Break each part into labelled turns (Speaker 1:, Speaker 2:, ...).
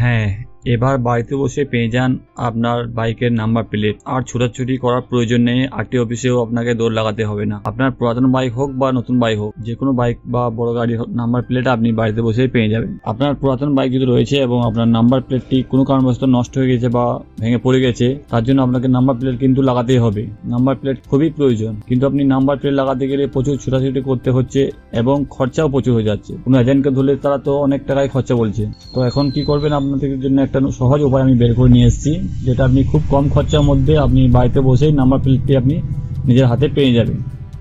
Speaker 1: হ্যাঁ এবার বাড়িতে বসে পেয়ে যান আপনার বাইকের নাম্বার প্লেট। আর ছোটাছুটি করার প্রয়োজন নেই আরটি অফিসেও আপনাকে দৌড় লাগাতে হবে না। আপনার পুরাতন বাইক হোক বা নতুন বাইক হোক যে কোনো বাইক বা বড় গাড়ি হোক, নাম্বার প্লেট আপনি বাড়িতে বসেই পেয়ে যাবেন। আপনার পুরাতন বাইক যদি রয়েছে এবং আপনার নাম্বার প্লেটটি কোনো কারণবশত নষ্ট হয়ে গেছে বা ভেঙে পড়ে গেছে, তার জন্য আপনাকে নাম্বার প্লেট কিন্তু লাগাতেই হবে। নাম্বার প্লেট খুবই প্রয়োজন, কিন্তু আপনি নাম্বার প্লেট লাগাতে গেলে প্রচুর ছোটাছুটি করতে হচ্ছে এবং খরচাও প্রচুর হয়ে যাচ্ছে। কোনো এজেন্টকে ধরলে তারা তো অনেক টাকায় খরচা বলছে। তো এখন কি করবেন আপনাদের জন্য একটা সহজ উপায় আমি বের করে নিয়ে এসেছি, যেটা আপনি খুব কম খরচার মধ্যে আপনি বাড়িতে বসেই নাম্বার প্লেটটি আপনি নিজের হাতে পেয়ে যাবেন।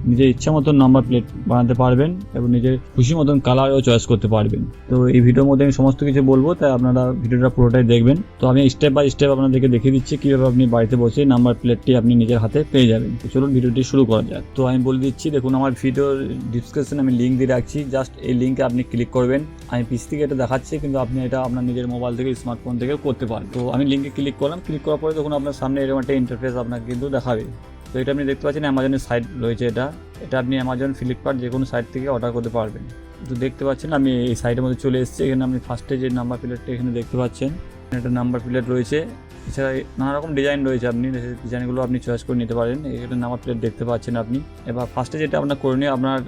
Speaker 1: নিজের ইচ্ছা মতন নাম্বার প্লেট বানাতে পারবেন এবং নিজের খুশি মতন কালারও চয়েস করতে পারবেন। তো এই ভিডিওর মধ্যে আমি সমস্ত কিছু বলব, তাই আপনারা ভিডিওটা পুরোটাই দেখবেন। তো আমি স্টেপ বাই স্টেপ আপনাদেরকে দেখিয়ে দিচ্ছি কীভাবে আপনি বাড়িতে বসে নাম্বার প্লেটটি আপনি নিজের হাতে পেয়ে যাবেন। তো চলুন ভিডিওটি শুরু করা যাক। তো আমি বলে দিচ্ছি, দেখুন আমার ভিডিওর ডিসক্রিপশনে আমি লিঙ্ক দিয়ে রাখছি। জাস্ট এই লিঙ্কে আপনি ক্লিক করবেন। আমি পিস থেকে এটা দেখাচ্ছি, কিন্তু আপনি এটা আপনার নিজের মোবাইল থেকে স্মার্টফোন থেকে করতে পারেন। তো আমি লিঙ্কে ক্লিক করলাম। ক্লিক করার পরে দেখুন আপনার সামনে এরকম একটা ইন্টারফেস আপনাকে কিন্তু দেখাবে। তো এটা আপনি দেখতে পাচ্ছেন অ্যামাজনের সাইট রয়েছে এটা। এটা আপনি অ্যামাজন ফ্লিপকার্ট যে কোনো সাইট থেকে অর্ডার করতে পারবেন। তো দেখতে পাচ্ছেন, আমি এই সাইটের মধ্যে চলে এসেছি। এখানে আপনি ফার্স্টে যে নাম্বার প্লেটটা এখানে দেখতে পাচ্ছেন একটা নাম্বার প্লেট রয়েছে। এছাড়া নানা রকম ডিজাইন রয়েছে আপনি ডিজাইনগুলো আপনি চয়েস করে নিতে পারেন। এখানে নাম্বার প্লেট দেখতে পাচ্ছেন আপনি। এবার ফার্স্টে যেটা আপনার করে নিয়ে আপনার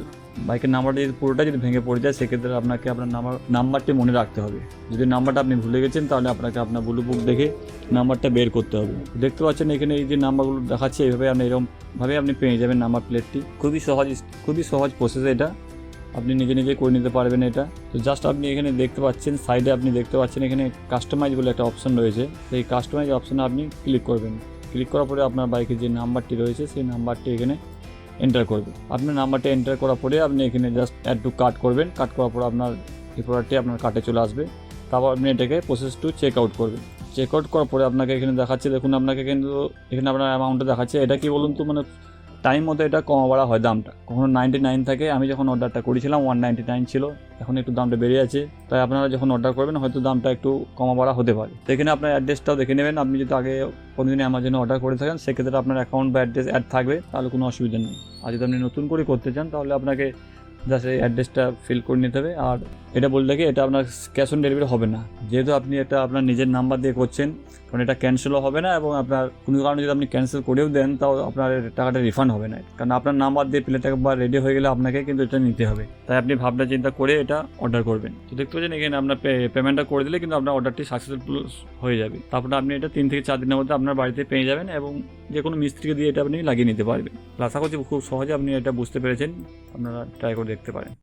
Speaker 1: বাইকের নাম্বারটা যদি পুরোটা যদি ভেঙে পড়ে যায়, সেক্ষেত্রে আপনাকে আপনার নাম্বার নাম্বারটি মনে রাখতে হবে। যদি নাম্বারটা আপনি ভুলে গেছেন, তাহলে আপনাকে আপনার ব্লু বুক দেখে নাম্বারটা বের করতে হবে। দেখতে পাচ্ছেন এখানে এই যে নাম্বারগুলো দেখাচ্ছে, এইভাবে আপনি এরকমভাবে আপনি পেয়ে যাবেন নাম্বার প্লেটটি খুবই সহজ খুবই সহজ প্রসেস এটা। আপনি নিজে নিজে করে নিতে পারবেন এটা। তো জাস্ট আপনি এখানে দেখতে পাচ্ছেন সাইডে আপনি দেখতে পাচ্ছেন এখানে কাস্টমাইজ বলে একটা অপশন রয়েছে। সেই কাস্টমাইজ অপশনে আপনি ক্লিক করবেন। ক্লিক করার পরে আপনার বাইকের যে নাম্বারটি রয়েছে, সেই নাম্বারটি এখানে এন্টার করবে আপনার নাম্বারটা এন্টার করার পরে আপনি এখানে জাস্ট অ্যাড টু কাট করবেন। কাট করার পর আপনার এই প্রোডাক্টটি আপনার কার্টে চলে আসবে। তারপর আপনি এটাকে প্রসেস টু চেক আউট করবেন। চেক আউট করার পরে আপনাকে এখানে দেখাচ্ছে, দেখুন আপনাকে কিন্তু এখানে আপনার অ্যামাউন্টটা দেখাচ্ছে। এটা কি বলুন তো মানে টাইম মতো এটা কমা বাড়া হয় দামটা। কখনো নাইনটি নাইন থাকে, আমি যখন অর্ডারটা করেছিলাম ওয়ান নাইনটি নাইন ছিল, এখন একটু দামটা বেড়ে আছে তাই আপনারা যখন অর্ডার করবেন, হয়তো দামটা একটু কমা বাড়া হতে পারে। সেখানে আপনার অ্যাড্রেসটাও দেখে নেবেন। আপনি যদি আগে কোনোদিন অ্যামাজনে অর্ডার করে থাকেন, সেক্ষেত্রে আপনার অ্যাকাউন্ট বা অ্যাড্রেস অ্যাড থাকবে, তাহলে কোনো অসুবিধা নেই। আর যদি আপনি নতুন করে করতে চান, তাহলে আপনাকে জাস্ট এই অ্যাড্রেসটা ফিল করে নিতে হবে। আর এটা বলতে কি এটা আপনার ক্যাশ অন ডেলিভারি হবে না। যেহেতু আপনি এটা আপনার নিজের নাম্বার দিয়ে করছেন, কারণ এটা ক্যান্সেলও হবে না এবং আপনার কোনো কারণে যদি আপনি ক্যান্সেল করেও দেন, তাও আপনার টাকাটা রিফান্ড হবে না। কারণ আপনার নাম্বার দিয়ে প্লেট একবার রেডি হয়ে গেলে আপনাকে কিন্তু এটা নিতে হবে। তাই আপনি ভাবনা চিন্তা করে এটা অর্ডার করবেন। তো দেখতে পাচ্ছেন, এখানে আপনার পেমেন্টটা করে দিলে কিন্তু আপনার অর্ডারটি সাকসেসফুল হয়ে যাবে। তারপর আপনি এটা তিন থেকে চার দিনের মধ্যে আপনার বাড়িতে পেয়ে যাবেন এবং যে কোনো মিস্ত্রিকে দিয়ে এটা আপনি লাগিয়ে নিতে পারবেন। আশা করছি খুব সহজে আপনি এটা বুঝতে পেরেছেন। আপনারা ট্রাই করে দেখতে পারেন।